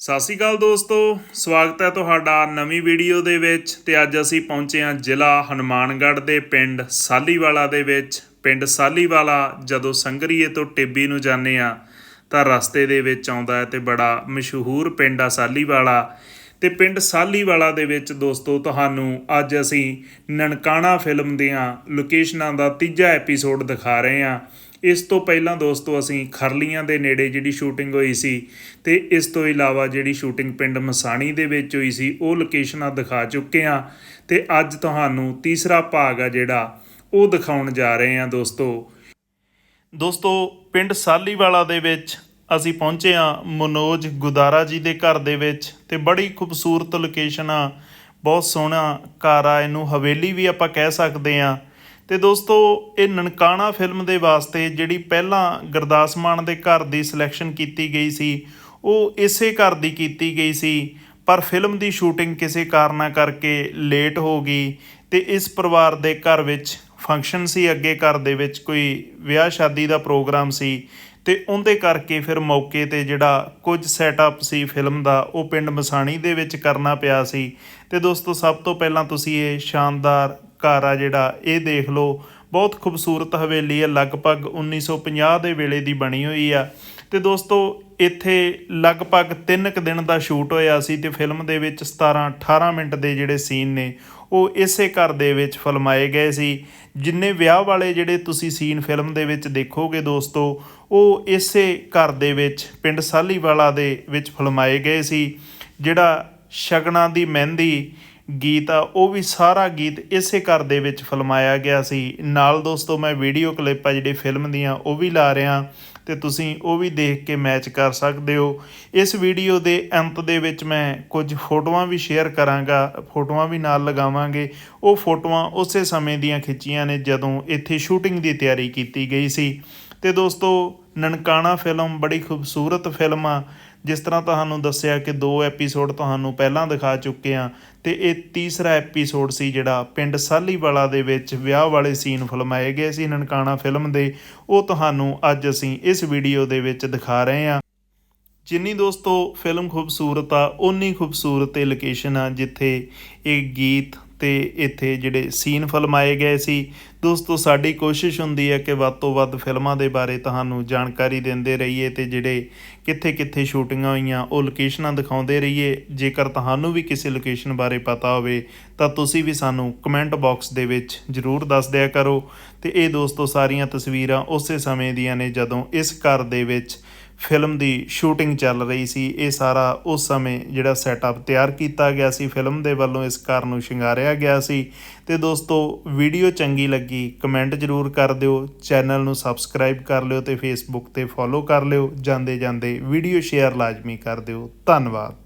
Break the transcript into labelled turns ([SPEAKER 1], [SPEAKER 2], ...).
[SPEAKER 1] ਸਤਿ ਸ਼੍ਰੀ ਅਕਾਲ ਦੋਸਤੋ, ਸਵਾਗਤ ਹੈ ਤੁਹਾਡਾ ਨਵੀਂ ਵੀਡੀਓ ਦੇ ਵਿੱਚ ਤੇ ਅੱਜ ਅਸੀਂ ਪਹੁੰਚੇ ਹਾਂ ਜ਼ਿਲ੍ਹਾ ਹਨੂਮਾਨਗੜ੍ਹ ਦੇ ਪਿੰਡ ਸਾਲੀਵਾਲਾ ਦੇ ਵਿੱਚ। ਪਿੰਡ ਸਾਲੀਵਾਲਾ ਜਦੋਂ ਸੰਗਰੀਏ ਤੋਂ ਟਿੱਬੀ ਨੂੰ ਜਾਂਦੇ ਆ ਤਾਂ ਰਸਤੇ ਦੇ ਵਿੱਚ ਆਉਂਦਾ ਹੈ ਤੇ ਬੜਾ ਮਸ਼ਹੂਰ ਪਿੰਡ ਆ ਸਾਲੀਵਾਲਾ। ਤੇ ਪਿੰਡ ਸਾਲੀਵਾਲਾ ਦੇ ਵਿੱਚ ਦੋਸਤੋ ਤੁਹਾਨੂੰ ਅੱਜ ਅਸੀਂ ਨਨਕਾਣਾ ਫਿਲਮ ਦੀਆਂ ਲੋਕੇਸ਼ਨਾਂ ਦਾ ਤੀਜਾ ਐਪੀਸੋਡ ਦਿਖਾ ਰਹੇ ਹਾਂ। ਇਸ ਤੋਂ ਪਹਿਲਾਂ ਦੋਸਤੋ ਅਸੀਂ ਖਰਲੀਆਂ ਦੇ ਨੇੜੇ ਜਿਹੜੀ ਸ਼ੂਟਿੰਗ ਹੋਈ ਸੀ ਤੇ ਇਸ ਤੋਂ ਇਲਾਵਾ ਜਿਹੜੀ ਸ਼ੂਟਿੰਗ ਪਿੰਡ ਮਸਾਣੀ ਦੇ ਵਿੱਚ ਹੋਈ ਸੀ, ਉਹ ਲੋਕੇਸ਼ਨਾਂ ਦਿਖਾ ਚੁੱਕੇ ਹਾਂ ਤੇ ਅੱਜ ਤੁਹਾਨੂੰ ਤੀਸਰਾ ਭਾਗ ਆ ਜਿਹੜਾ ਉਹ ਦਿਖਾਉਣ ਜਾ ਰਹੇ ਹਾਂ ਦੋਸਤੋ। ਦੋਸਤੋ ਪਿੰਡ ਸਾਲੀਵਾਲਾ ਦੇ ਵਿੱਚ ਅਸੀਂ ਪਹੁੰਚੇ ਹਾਂ ਮਨੋਜ ਗੁਦਾਰਾ ਜੀ ਦੇ ਘਰ ਦੇ ਵਿੱਚ ਤੇ ਬੜੀ ਖੂਬਸੂਰਤ ਲੋਕੇਸ਼ਨ ਆ, ਬਹੁਤ ਸੋਹਣਾ ਘਰ ਆ, ਇਹਨੂੰ ਹਵੇਲੀ ਵੀ ਆਪਾਂ ਕਹਿ ਸਕਦੇ ਆ ਤੇ ਦੋਸਤੋ, ਇਹ ਨਨਕਾਣਾ ਫਿਲਮ ਦੇ ਵਾਸਤੇ ਜਿਹੜੀ ਪਹਿਲਾਂ ਗੁਰਦਾਸ ਮਾਨ ਦੇ ਘਰ ਦੀ ਸਿਲੈਕਸ਼ਨ ਕੀਤੀ ਗਈ ਸੀ, ਉਹ ਇਸੇ ਘਰ ਦੀ ਕੀਤੀ ਗਈ ਸੀ। ਪਰ ਫਿਲਮ ਦੀ ਸ਼ੂਟਿੰਗ ਕਿਸੇ ਕਾਰਨਾਂ ਕਰਕੇ ਲੇਟ ਹੋ ਗਈ ਤੇ ਇਸ ਪਰਿਵਾਰ ਦੇ ਘਰ ਵਿੱਚ ਫੰਕਸ਼ਨ ਸੀ, ਅੱਗੇ ਘਰ ਦੇ ਵਿੱਚ ਕੋਈ ਵਿਆਹ ਸ਼ਾਦੀ ਦਾ ਪ੍ਰੋਗਰਾਮ ਸੀ। ਤੇ ਉਹਦੇ ਕਰਕੇ ਫਿਰ ਮੌਕੇ ਤੇ ਜਿਹੜਾ ਕੁਝ ਸੈਟਅਪ ਸੀ ਫਿਲਮ ਦਾ, ਉਹ ਪਿੰਡ ਮਸਾਣੀ ਦੇ ਵਿੱਚ ਕਰਨਾ ਪਿਆ ਸੀ। ਤੇ ਦੋਸਤੋ, ਸਭ ਤੋਂ ਪਹਿਲਾਂ ਤੁਸੀਂ ਇਹ ਸ਼ਾਨਦਾਰ ਘਰ ਆ ਜਿਹੜਾ, ਇਹ ਦੇਖ ਲਓ। ਬਹੁਤ ਖੂਬਸੂਰਤ ਹਵੇਲੀ ਹੈ, ਲਗਭਗ 1950 ਦੇ ਵੇਲੇ ਦੀ ਬਣੀ ਹੋਈ ਆ। ਤੇ ਦੋਸਤੋ, ਇੱਥੇ ਲਗਭਗ 3 ਕੁ ਦਿਨ ਦਾ ਸ਼ੂਟ ਹੋਇਆ ਸੀ ਤੇ ਫਿਲਮ ਦੇ ਵਿੱਚ 17 18 ਮਿੰਟ ਦੇ ਜਿਹੜੇ ਸੀਨ ਨੇ, ਉਹ ਇਸੇ ਘਰ ਦੇ ਵਿੱਚ ਫਿਲਮਾਏ ਗਏ ਸੀ। ਜਿੰਨੇ ਵਿਆਹ ਵਾਲੇ ਜਿਹੜੇ ਤੁਸੀਂ ਸੀਨ ਫਿਲਮ ਦੇ ਵਿੱਚ ਦੇਖੋਗੇ ਦੋਸਤੋ, ਉਹ ਇਸੇ ਘਰ ਦੇ ਵਿੱਚ, ਪਿੰਡ ਸਾਲੀਵਾਲਾ ਦੇ ਵਿੱਚ ਫਿਲਮਾਏ ਗਏ ਸੀ, ਜਿਹੜਾ ਸ਼ਗਨਾਂ ਦੀ ਮਹਿੰਦੀ ਗੀਤ ਆ, ਉਹ ਵੀ ਸਾਰਾ ਗੀਤ ਇਸੇ ਘਰ ਦੇ ਵਿੱਚ ਫਿਲਮਾਇਆ ਗਿਆ ਸੀ। ਨਾਲ ਦੋਸਤੋ, ਮੈਂ ਵੀਡੀਓ ਕਲਿੱਪ ਆ ਜਿਹੜੇ ਫਿਲਮ ਦੀਆਂ, ਉਹ ਵੀ ਲਾ ਰਿਹਾ ਤੇ ਤੁਸੀਂ ਉਹ ਵੀ ਦੇਖ ਕੇ ਮੈਚ ਕਰ ਸਕਦੇ ਹੋ। ਇਸ ਵੀਡੀਓ ਦੇ ਅੰਤ ਦੇ ਵਿੱਚ ਮੈਂ ਕੁਝ ਫੋਟੋਆਂ ਵੀ ਸ਼ੇਅਰ ਕਰਾਂਗਾ, ਫੋਟੋਆਂ ਵੀ ਨਾਲ ਲਗਾਵਾਂਗੇ। ਉਹ ਫੋਟੋਆਂ ਉਸੇ ਸਮੇਂ ਦੀਆਂ ਖਿੱਚੀਆਂ ਨੇ ਜਦੋਂ ਇੱਥੇ ਸ਼ੂਟਿੰਗ ਦੀ ਤਿਆਰੀ ਕੀਤੀ ਗਈ ਸੀ। ਤੇ ਦੋਸਤੋ ਨਨਕਾਣਾ ਫਿਲਮ, ਬੜੀ ਖੂਬਸੂਰਤ ਫਿਲਮ ਆ। ਜਿਸ ਤਰ੍ਹਾਂ ਤੁਹਾਨੂੰ ਦੱਸਿਆ ਕਿ ਦੋ ਐਪੀਸੋਡ ਤੁਹਾਨੂੰ ਪਹਿਲਾਂ ਦਿਖਾ ਚੁੱਕੇ ਆ ਤੇ ਇਹ ਤੀਸਰਾ ਐਪੀਸੋਡ ਸੀ ਜਿਹੜਾ ਪਿੰਡ ਸਾਲੀਵਾਲਾ ਦੇ ਵਿੱਚ ਵਿਆਹ ਵਾਲੇ ਸੀਨ ਫਿਲਮਾਏ ਗਏ ਸੀ ਨਨਕਾਣਾ ਫਿਲਮ ਦੇ। ਉਹ ਤੁਹਾਨੂੰ ਅੱਜ ਅਸੀਂ ਇਸ ਵੀਡੀਓ ਦੇ ਵਿੱਚ ਦਿਖਾ ਰਹੇ ਹਾਂ ਜਿੰਨੀ ਦੋਸਤੋ, ਫਿਲਮ ਖੂਬਸੂਰਤ ਆ, ਓਨੀ ਖੂਬਸੂਰਤ ਇਹ ਲੋਕੇਸ਼ਨ ਆ ਜਿੱਥੇ ਇਹ ਗੀਤ ਤੇ ਇੱਥੇ ਜਿਹੜੇ ਸੀਨ ਫਿਲਮਾਏ ਗਏ ਸੀ, ਦੋਸਤੋ ਸਾਡੀ ਕੋਸ਼ਿਸ਼ ਹੁੰਦੀ ਹੈ ਕਿ ਵੱਧ ਤੋਂ ਵੱਧ ਫਿਲਮਾਂ ਦੇ ਬਾਰੇ ਤੁਹਾਨੂੰ ਜਾਣਕਾਰੀ ਦਿੰਦੇ ਰਹੀਏ ਤੇ ਜਿਹੜੇ ਕਿੱਥੇ ਕਿੱਥੇ ਸ਼ੂਟਿੰਗਾਂ ਹੋਈਆਂ, ਉਹ ਲੋਕੇਸ਼ਨਾਂ ਦਿਖਾਉਂਦੇ ਰਹੀਏ। ਜੇਕਰ ਤੁਹਾਨੂੰ ਵੀ ਕਿਸੇ ਲੋਕੇਸ਼ਨ ਬਾਰੇ ਪਤਾ ਹੋਵੇ, ਤਾਂ ਤੁਸੀਂ ਵੀ ਸਾਨੂੰ ਕਮੈਂਟ ਬਾਕਸ ਦੇ ਵਿੱਚ ਜਰੂਰ ਦੱਸ ਦਿਆ ਕਰੋ। ਤੇ ਇਹ ਦੋਸਤੋ ਸਾਰੀਆਂ ਤਸਵੀਰਾਂ ਉਸੇ ਸਮੇਂ ਦੀਆਂ ਨੇ ਜਦੋਂ ਇਸ ਘਰ ਦੇ ਵਿੱਚ ਫਿਲਮ ਦੀ ਸ਼ੂਟਿੰਗ ਚੱਲ ਰਹੀ ਸੀ। ਇਹ ਸਾਰਾ ਉਸ ਸਮੇਂ ਜਿਹੜਾ ਸੈਟਅਪ ਤਿਆਰ ਕੀਤਾ ਗਿਆ ਸੀ, ਫਿਲਮ ਦੇ ਵੱਲੋਂ ਇਸ ਘਰ ਨੂੰ ਸ਼ਿੰਗਾਰਿਆ ਗਿਆ ਸੀ। ਤੇ ਦੋਸਤੋ, ਵੀਡੀਓ ਚੰਗੀ ਲੱਗੀ ਕਮੈਂਟ ਜ਼ਰੂਰ ਕਰ ਦਿਓ ਚੈਨਲ ਨੂੰ ਸਬਸਕ੍ਰਾਈਬ ਕਰ ਲਿਓ ਤੇ ਫੇਸਬੁੱਕ ਤੇ ਫੋਲੋ ਕਰ ਲਿਓ। ਜਾਂਦੇ ਜਾਂਦੇ ਵੀਡੀਓ ਸ਼ੇਅਰ ਲਾਜ਼ਮੀ ਕਰ ਦਿਓ। ਧੰਨਵਾਦ।